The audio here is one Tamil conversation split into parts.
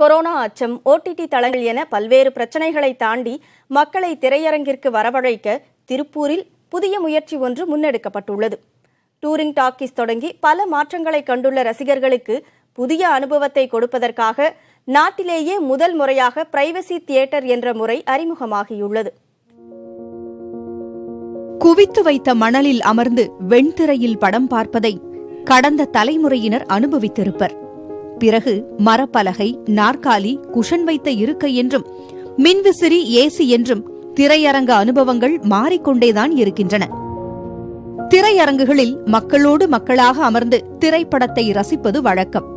கொரோனா அச்சம் ஓடிடி தளங்கள் என பல்வேறு பிரச்சனைகளை தாண்டி மக்களை திரையரங்கிற்கு வரவழைக்க திருப்பூரில் புதிய முயற்சி ஒன்று முன்னெடுக்கப்பட்டுள்ளது. டூரிங் டாக்கீஸ் தொடங்கி பல மாற்றங்களை கண்டுள்ள ரசிகர்களுக்கு புதிய அனுபவத்தை கொடுப்பதற்காக நாட்டிலேயே முதல் முறையாக பிரைவசி தியேட்டர் என்ற முறை அறிமுகமாகியுள்ளது. குவித்து வைத்த மணலில் அமர்ந்து வெண்திரையில் படம் பார்ப்பதை கடந்த தலைமுறையினர் அனுபவித்திருப்பர். பிறகு மரப்பலகை நாற்காலி குஷன் வைத்த இருக்கை என்றும் மின்விசிறி ஏசி என்றும் திரையரங்க அனுபவங்கள் மாறிக்கொண்டேதான் இருக்கின்றன. திரையரங்குகளில் மக்களோடு மக்களாக அமர்ந்து திரைப்படத்தை ரசிப்பது வழக்கம்.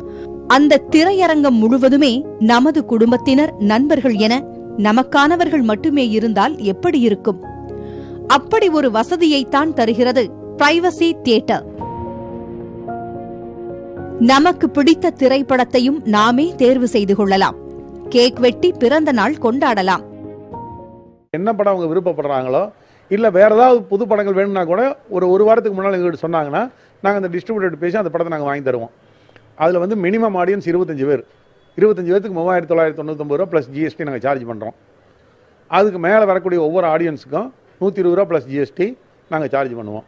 அந்த திரையரங்கம் முழுவதுமே நமது குடும்பத்தினர் நண்பர்கள் என நமக்கானவர்கள் மட்டுமே இருந்தால் எப்படி இருக்கும்? அப்படி ஒரு வசதியைத்தான் தருகிறது பிரைவசி தியேட்டர். நமக்கு பிடித்த திரைப்படத்தையும் நாமே தேர்வு செய்து கொள்ளலாம். கேக் வெட்டி பிறந்த நாள் கொண்டாடலாம். என்ன படம் அவங்க விருப்பப்படுறாங்களோ இல்லை வேற ஏதாவது புது படங்கள் வேணும்னா கூட ஒரு ஒரு வாரத்துக்கு முன்னால் எங்கள்கிட்ட சொன்னாங்கன்னா நாங்கள் அந்த டிஸ்ட்ரிபியூட்டர் பேசி அந்த படத்தை நாங்கள் வாங்கி தருவோம். அதில் வந்து மினிமம் ஆடியன்ஸ் இருபத்தஞ்சு பேர். இருபத்தஞ்சு பேருக்கு மூவாயிரத்தி தொள்ளாயிரத்தி தொண்ணூத்தொம்பது ரூபா ப்ளஸ் ஜிஎஸ்டி நாங்கள் சார்ஜ் பண்ணுறோம் அதுக்கு மேலே வரக்கூடிய ஒவ்வொரு ஆடியன்ஸுக்கும் நூற்றி இருபது ரூபா ப்ளஸ் ஜிஎஸ்டி நாங்கள் சார்ஜ் பண்ணுவோம்.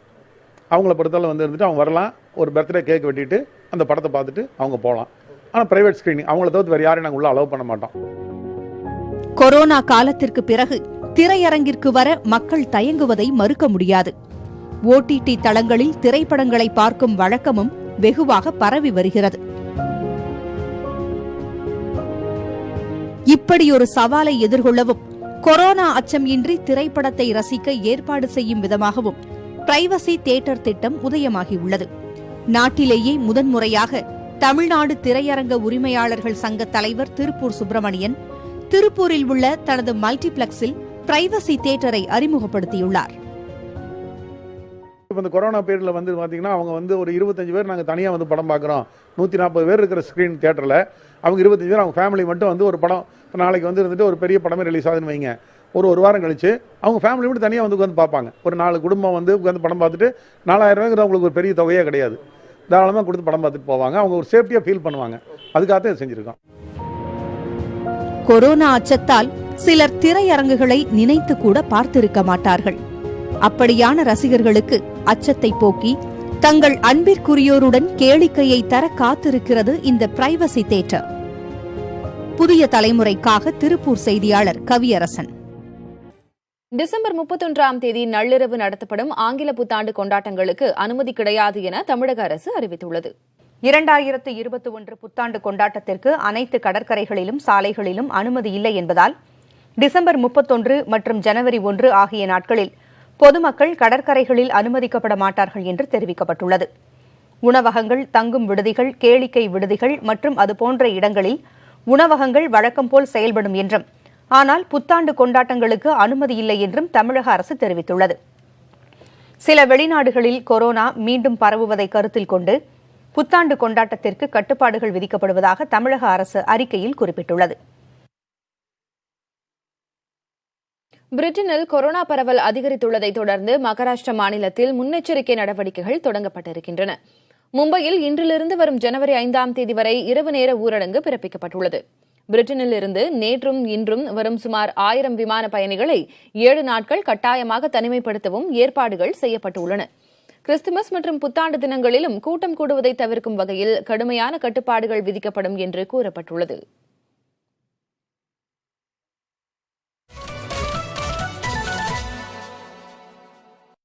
அவங்கள பொறுத்தவரை வந்து இருந்துட்டு அவங்க வரலாம். ஒரு பர்த்டே கேக் வெட்டிட்டு அந்த படத்தை பார்த்துட்டு அவங்க போகலாம். ஆனால் பிரைவேட் ஸ்க்ரீனிங் அவங்கள தவிர்த்து வேறு யாரையும் நாங்கள் உள்ள அலோவ் பண்ண மாட்டோம். கொரோனா காலத்திற்கு பிறகு திரையரங்கிற்கு வர மக்கள் தயங்குவதை மறுக்க முடியாது. ஓடிடி தளங்களில் திரைப்படங்களை பார்க்கும் வழக்கமும் வெகுவாக பரவி வருகிறது. இப்படியொரு சவாலை எதிர்கொள்ளவும் கொரோனா அச்சம் இன்றி திரைப்படத்தை ரசிக்க ஏற்பாடு செய்யும் விதமாகவும் பிரைவசி தியேட்டர் திட்டம் உதயமாகியுள்ளது. நாட்டிலேயே முதன்முறையாக தமிழ்நாடு திரையரங்க உரிமையாளர்கள் சங்க தலைவர் திருப்பூர் சுப்பிரமணியன் திருப்பூரில் உள்ள தனது மல்டிபிளெக்ஸில் பிரைவசி தியேட்டரை அறிமுகப்படுத்தியுள்ளார். இப்போ இந்த கொரோனா பீரியடில் வந்து பார்த்தீங்கன்னா அவங்க வந்து ஒரு இருபத்தஞ்சு பேர் நாங்கள் தனியாக வந்து படம் பார்க்குறோம் நூற்றி நாற்பது பேர் இருக்கிற ஸ்க்ரீன் தேட்டரில் அவங்க இருபத்தஞ்சு பேர் அவங்க ஃபேமிலி மட்டும் வந்து ஒரு படம் இப்போ நாளைக்கு வந்து இருந்துட்டு ஒரு பெரிய படமே ரிலீஸ் ஆகுதுன்னு வைங்க. ஒரு ஒரு வாரம் கழிச்சு அவங்க ஃபேமிலி மட்டும் தனியாக வந்து உட்காந்து பார்ப்பாங்க. ஒரு நாலு குடும்பம் வந்து உட்காந்து படம் பார்த்துட்டு நாலாயிரம் ரூபாய்ங்கிறது அவங்களுக்கு ஒரு பெரிய தொகையே கிடையாது. தாராளமாக கொடுத்து படம் பார்த்துட்டு போவாங்க. அவங்க ஒரு சேஃப்டியாக ஃபீல் பண்ணுவாங்க. அதுக்காக தான் செஞ்சுருக்கோம். கொரோனா அச்சத்தால் சிலர் திரையரங்குகளை நினைத்து கூட பார்த்திருக்க மாட்டார்கள். அப்படியான ரசிகர்களுக்கு அச்சத்தை போக்கி தங்கள் அன்பிற்குரியோருடன் கேளிக்கையை தர காத்திருக்கிறது இந்த பிரைவசி தேட்டர் புதிய தலைமுறைக்காக திருப்பூர் செய்தியாளர் கவியரசன். டிசம்பர் முப்பத்தொன்றாம் தேதி நள்ளிரவு நடத்தப்படும் ஆங்கில புத்தாண்டு கொண்டாட்டங்களுக்கு அனுமதி கிடையாது என தமிழக அரசு அறிவித்துள்ளது. இரண்டாயிரத்து இருபத்தி ஒன்று புத்தாண்டு கொண்டாட்டத்திற்கு அனைத்து கடற்கரைகளிலும் சாலைகளிலும் அனுமதி இல்லை என்பதால் டிசம்பர் முப்பத்தொன்று மற்றும் ஜனவரி ஒன்று ஆகிய நாட்களில் பொதுமக்கள் கடற்கரைகளில் அனுமதிக்கப்பட மாட்டார்கள் என்று தெரிவிக்கப்பட்டுள்ளது. உணவகங்கள் தங்கும் விடுதிகள் கேளிக்கை விடுதிகள் மற்றும் அதுபோன்ற இடங்களில் உணவகங்கள் வழக்கம் போல் செயல்படும் என்றும் ஆனால் புத்தாண்டு கொண்டாட்டங்களுக்கு அனுமதி இல்லை என்றும் தமிழக அரசு தெரிவித்துள்ளது. சில வெளிநாடுகளில் கொரோனா மீண்டும் பரவுவதை கருத்தில் கொண்டு புத்தாண்டு கொண்டாட்டத்திற்கு கட்டுப்பாடுகள் விதிக்கப்படுவதாக தமிழக அரசு அறிக்கையில் குறிப்பிட்டுள்ளது. பிரிட்டனில் கொரோனா பரவல் அதிகரித்துள்ளதை தொடர்ந்து மகாராஷ்டிர மாநிலத்தில் முன்னெச்சரிக்கை நடவடிக்கைகள் தொடங்கப்பட்டிருக்கின்றன. மும்பையில் இன்றிலிருந்து வரும் ஜனவரி ஐந்தாம் தேதி வரை இரவு நேர ஊரடங்கு பிறப்பிக்கப்பட்டுள்ளது. பிரிட்டனில் இருந்து நேற்றும் இன்றும் வரும் சுமார் ஆயிரம் விமான பயணிகளை ஏழு நாட்கள் கட்டாயமாக தனிமைப்படுத்தவும் ஏற்பாடுகள் செய்யப்பட்டுள்ளன. கிறிஸ்துமஸ் மற்றும் புத்தாண்டு தினங்களிலும் கூட்டம் கூடுவதை தவிர்க்கும் வகையில் கடுமையான கட்டுப்பாடுகள் விதிக்கப்படும் என்று கூறப்பட்டுள்ளது.